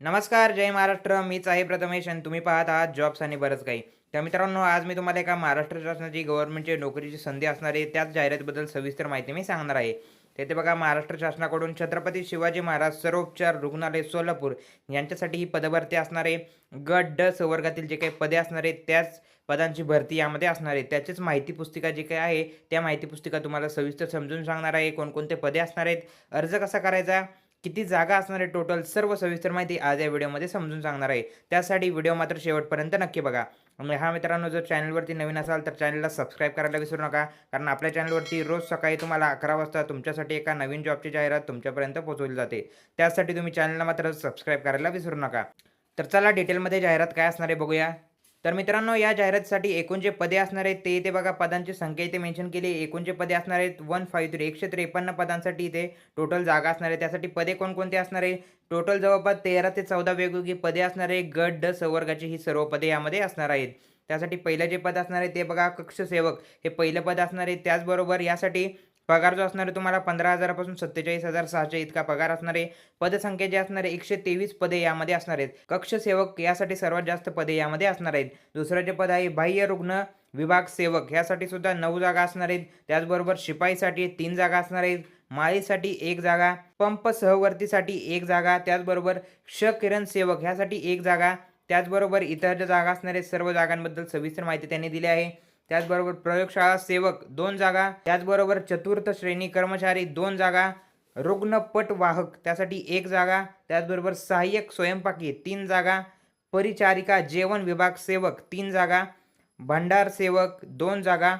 नमस्कार जय महाराष्ट्र. मीच आहे प्रथमेश आणि तुम्ही पाहत आहात जॉब्स आणि बरंच काही. तर मित्रांनो आज मी तुम्हाला एका महाराष्ट्र शासनाची गव्हर्नमेंटची नोकरीची संधी असणार आहे त्याच जाहिरातीबद्दल सविस्तर माहिती मी सांगणार आहे. तेथे बघा महाराष्ट्र शासनाकडून छत्रपती शिवाजी महाराज सर्वोपचार रुग्णालय सोलापूर यांच्यासाठी ही पदभरती असणारे गट ड संवर्गातील जे काही पदे असणारे त्याच पदांची भरती यामध्ये असणार आहे. त्याचीच माहिती पुस्तिका जी काही आहे त्या माहिती पुस्तिका तुम्हाला सविस्तर समजून सांगणार आहे कोणकोणते पदे असणार आहेत. अर्ज कसा करायचा? किती जागा असणार आहे टोटल सर्व सविस्तर माहिती आज या व्हिडिओमध्ये समजून सांगणार आहे. त्यासाठी व्हिडिओ मात्र शेवटपर्यंत नक्की बघा. आणि हा मित्रांनो जर चॅनलवरती नवीन असाल तर चॅनलला सबस्क्राईब करायला विसरू नका. कारण आपल्या चॅनलवरती रोज सकाळी तुम्हाला अकरा वाजता तुमच्यासाठी एका नवीन जॉबची जाहिरात तुमच्यापर्यंत पोहोचवली जाते. त्यासाठी तुम्ही चॅनलला मात्र सबस्क्राईब करायला विसरू नका. तर चला डिटेलमध्ये जाहिरात काय असणार आहे बघूया. तर मित्रांनो या जाहिरातीसाठी एकूण जे पदे असणार आहेत ते इथे बघा पदांची संख्या इथे मेन्शन केली आहे. एकूण जे पदे असणार आहेत वन फाईव्ह थ्री एकशे त्रेपन्न पदांसाठी इथे टोटल जागा असणार आहे. त्यासाठी पदे कोणकोणते असणार आहे? टोटल जवळपास तेरा ते चौदा वेगवेगळी पदे असणार आहे. गट ड संवर्गाची ही सर्व पदे यामध्ये असणार आहेत. त्यासाठी पहिलं जे पद असणार आहे ते बघा कक्षसेवक हे पहिलं पद असणार आहे. त्याचबरोबर यासाठी पगार जो असणार आहे तुम्हाला पंधरा हजारापासून सत्तेचाळीस हजार सहाशे इतका पगार असणार आहे पदसंख्या जे असणार आहे एकशे तेवीस पदे यामध्ये असणार आहेत. कक्षसेवक यासाठी सर्वात जास्त पदे यामध्ये असणार आहेत. दुसरं जे पद आहे बाह्य रुग्ण विभाग सेवक. यासाठी सुद्धा नऊ जागा असणार आहेत. त्याचबरोबर शिपाईसाठी तीन जागा असणार आहेत. माळीसाठी एक जागा पंप सहवर्तीसाठी एक जागा त्याचबरोबर क्ष किरण सेवक ह्यासाठी एक जागा त्याचबरोबर इतर ज्या जागा असणारे सर्व जागांबद्दल सविस्तर माहिती त्यांनी दिली आहे. त्याचबरोबर प्रयोगशाळा सेवक दोन जागा त्याचबरोबर चतुर्थ श्रेणी कर्मचारी दोन जागा रुग्णपट वाहक त्यासाठी एक जागा त्याचबरोबर सहाय्यक स्वयंपाकी तीन जागा परिचारिका जेवण विभाग सेवक तीन जागा भंडार सेवक दोन जागा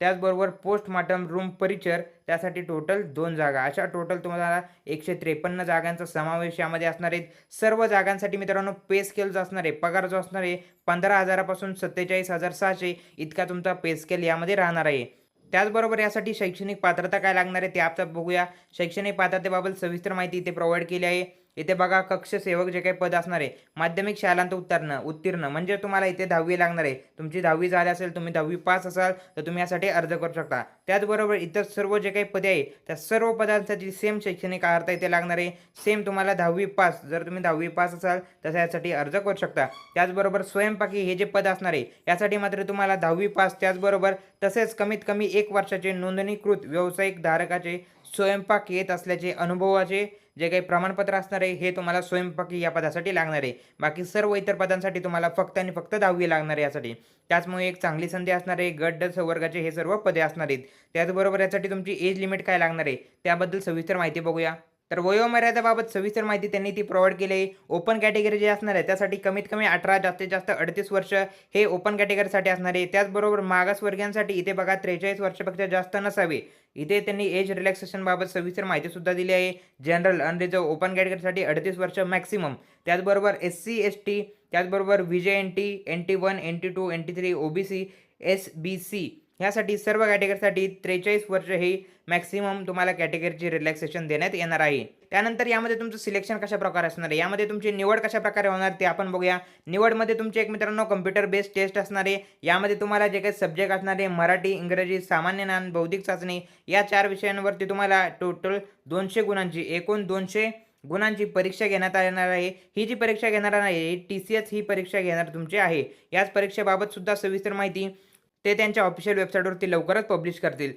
त्याचबरोबर पोस्टमार्टम रूम परिचर त्यासाठी टोटल दोन जागा. अशा टोटल तुम्हाला एकशे त्रेपन्न जागांचा समावेश यामध्ये असणार आहेत सर्व जागांसाठी मित्रांनो पे स्केल जो असणार आहे पगार जो असणार आहे पंधरा हजारापासून सत्तेचाळीस हजार सहाशे इतका तुमचा पे स्केल यामध्ये राहणार आहे. त्याचबरोबर यासाठी शैक्षणिक पात्रता काय लागणार आहे ते आपण बघूया. शैक्षणिक पात्रतेबाबत सविस्तर माहिती इथे प्रोव्हाइड केली आहे. इथे बघा कक्ष सेवक जे काही पद असणार आहे माध्यमिक शालांत उत्तीर्ण उत्तीर्ण. म्हणजे तुम्हाला इथे दहावी लागणार आहे. तुमची दहावी झाली असेल तुम्ही दहावी पास असाल तर तुम्ही यासाठी अर्ज करू शकता. त्याचबरोबर इतर सर्व जे काही पदे आहे त्या सर्व पदांसाठी सेम शैक्षणिक अर्हता इथे लागणार आहे. सेम तुम्हाला दहावी पास जर तुम्ही दहावी पास असाल तर यासाठी अर्ज करू शकता. त्याचबरोबर स्वयंपाकी हे जे पद असणार आहे यासाठी मात्र तुम्हाला दहावी पास. त्याचबरोबर तसेच कमीत कमी एक वर्षाचे नोंदणीकृत व्यावसायिक धारकाचे स्वयंपाक येत असल्याचे अनुभवाचे जे काही प्रमाणपत्र असणार आहे हे तुम्हाला स्वयंपाकी या पदासाठी लागणार आहे. बाकी सर्व इतर पदांसाठी तुम्हाला फक्त आणि फक्त दहावी लागणार आहे यासाठी. त्याचमुळे एक चांगली संधी असणार आहे गट संवर्गाचे हे सर्व पदे असणार आहेत. त्याचबरोबर यासाठी तुमची एज लिमिट काय लागणार आहे त्याबद्दल सविस्तर माहिती बघूया. तर वयोमर्यादेबाबत सविस्तर माहिती त्यांनी ती प्रोव्हाइड केली. आहे ओपन कॅटेगरी जे असणार आहे त्यासाठी कमीत कमी अठरा जास्तीत जास्त अडतीस वर्ष हे ओपन कॅटेगरीसाठी असणार आहे. त्याचबरोबर मागासवर्गीयांसाठी इथे बघा त्रेचाळीस वर्षापेक्षा जास्त नसावे. इथे त्यांनी एज रिलॅक्सेशनबाबत सविस्तर माहितीसुद्धा दिली आहे. जनरल अनरिझर्व ओपन कॅटेगरीसाठी अडतीस वर्ष मॅक्सिमम त्याचबरोबर एस सी एस टी त्याचबरोबर V J N T N T one N T two N T three O B C S B C ह्यासाठी सर्व कॅटेगरीसाठी त्रेचाळीस वर्ष ही मॅक्सिमम तुम्हाला कॅटेगरीची रिलॅक्सेशन देण्यात येणार आहे. त्यानंतर यामध्ये तुमचं सिलेक्शन कशा प्रकारे असणार आहे? यामध्ये तुमची निवड कशा प्रकारे होणार ते आपण बघूया. निवडमध्ये तुमचे एक मित्रांनो कम्प्युटर बेस्ड टेस्ट असणार आहे. यामध्ये तुम्हाला जे काही सब्जेक्ट असणार आहे मराठी इंग्रजी सामान्य ज्ञान बौद्धिक चाचणी या चार विषयांवरती तुम्हाला टोटल दोनशे गुणांची एकूण दोनशे गुणांची परीक्षा घेण्यात येणार आहे. ही जी परीक्षा घेणार आहे टी सी एस ही परीक्षा घेणार तुमची आहे. याच परीक्षेबाबत सुद्धा सविस्तर माहिती ते त्यांच्या ऑफिशियल वेबसाईटवरती लवकरच पब्लिश करतील.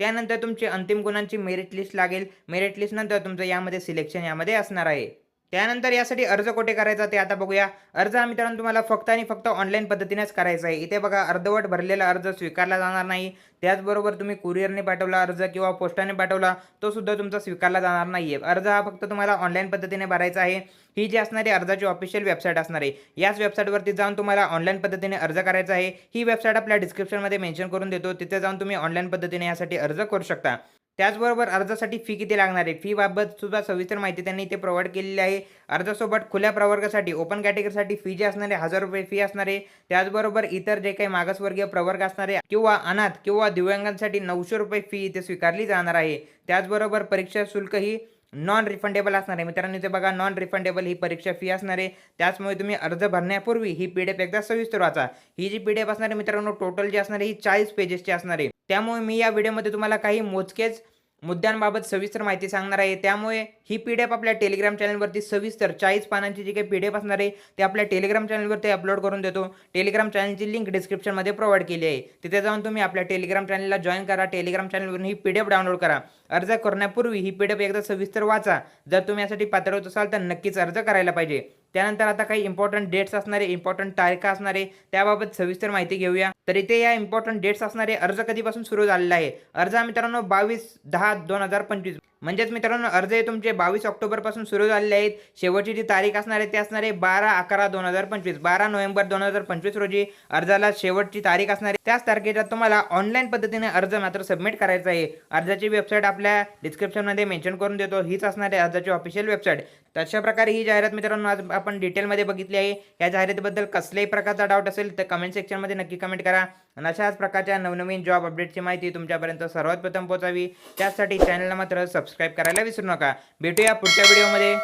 त्यानंतर तुमची अंतिम गुणांची मेरिट लिस्ट लागेल. मेरिट लिस्टनंतर तुमचं यामध्ये सिलेक्शन यामध्ये असणार आहे. त्यानंतर यासाठी अर्ज कुठे करायचा ते आता बघूया. अर्ज हा मित्रांनो तुम्हाला फक्त आणि फक्त ऑनलाईन पद्धतीनेच करायचा आहे. इथे बघा अर्धवट भरलेला अर्ज स्वीकारला जाणार नाही. त्याचबरोबर तुम्ही कुरिअरने पाठवला अर्ज किंवा पोस्टाने पाठवला तो सुद्धा तुमचा स्वीकारला जाणार नाही आहे अर्ज हा फक्त तुम्हाला ऑनलाईन पद्धतीने भरायचा आहे. ही जी असणारी अर्जाची ऑफिशियल वेबसाईट असणार आहे याच वेबसाईटवरती जाऊन तुम्हाला ऑनलाईन पद्धतीने अर्ज करायचा आहे. ही वेबसाईट आपल्या डिस्क्रिप्शनमध्ये मेन्शन करून देतो. तिथे जाऊन तुम्ही ऑनलाईन पद्धतीने यासाठी अर्ज करू शकता. त्याचबरोबर अर्जासाठी फी किती लागणार आहे? फीबाबत सुद्धा सविस्तर माहिती त्यांनी इथे प्रोव्हाइड केलेली आहे. अर्जासोबत खुल्या प्रवर्गासाठी ओपन कॅटेगरीसाठी फी जी असणार आहे हजार रुपये फी असणार आहे. त्याचबरोबर इतर जे काही मागासवर्गीय प्रवर्ग असणार आहे किंवा अनाथ किंवा दिव्यांगांसाठी नऊशे रुपये फी इथे स्वीकारली जाणार आहे. त्याचबरोबर परीक्षा शुल्क ही नॉन रिफंडेबल असणार आहे. मित्रांनो इथे बघा नॉन रिफंडेबल ही परीक्षा फी असणार आहे. त्याचमुळे तुम्ही अर्ज भरण्यापूर्वी ही पी डी एफ एकदा सविस्तर वाचा. ही जी पी डी एफ असणार आहे मित्रांनो टोटल जी असणार आहे ही चाळीस पेजेसची असणार आहे. त्यामुळे मी या व्हिडिओमध्ये तुम्हाला काही मोजकेच मुद्द्यांबाबत सविस्तर माहिती सांगणार आहे. त्यामुळे ही पी डी एफ आपल्या टेलिग्राम चॅनलवरती सविस्तर चाळीस पानांची जी काही पी डी एफ असणार आहे ते आपल्या टेलिग्राम चॅनलवरती अपलोड करून देतो. टेलिग्राम चॅनलची लिंक डिस्क्रिप्शनमध्ये प्रोव्हाइड केली आहे. तिथे जाऊन तुम्ही आपल्या टेलिग्राम चॅनलला जॉईन करा. टेलिग्राम चॅनलवरून ही पी डी एफ डाउनलोड करा. अर्ज करण्यापूर्वी ही पी डी एफ एकदा सविस्तर वाचा. जर तुम्ही यासाठी पात्र होत असाल तर नक्कीच अर्ज करायला पाहिजे. त्यानंतर आता काही इम्पॉर्टंट डेट्स असणारे इम्पॉर्टंट तारखा असणारे त्याबाबत सविस्तर माहिती घेऊया. तर इथे या इम्पॉर्टंट डेट्स असणारे अर्ज कधीपासून सुरू झालेला आहे? अर्ज मित्रांनो बावीस दहा दोन हजार पंचवीस. म्हणजेच मित्रांनो अर्ज हे तुमचे बावीस ऑक्टोबरपासून सुरू झालेले आहेत. शेवटची जी तारीख असणार आहे ती असणार आहे बारा अकरा दोन हजार पंचवीस. बारा नोव्हेंबर दोन हजार पंचवीस रोजी अर्जाला शेवटची तारीख असणार आहे. त्याच तारखेच्या तुम्हाला ऑनलाईन पद्धतीने अर्ज मात्र सबमिट करायचा आहे. अर्जाची वेबसाईट आपल्या डिस्क्रिप्शनमध्ये मेन्शन करून देतो. हीच असणार आहे अर्जाची ऑफिशियल वेबसाईट तशा प्रकारे ही जाहिरात मित्रांनो आज आपण डिटेलमध्ये बघितली आहे. या जाहिरातीबद्दल कसल्याही प्रकारचा डाऊट असेल तर कमेंट सेक्शनमध्ये नक्की कमेंट करा. आणि अशाच प्रकारच्या नवनवीन जॉब अपडेटची माहिती तुमच्यापर्यंत सर्वात प्रथम पोहोचावी. त्यासाठी चॅनलला मात्र सबस्क्राईब करायला विसरू नका. भेटूया पुढच्या व्हिडिओमध्ये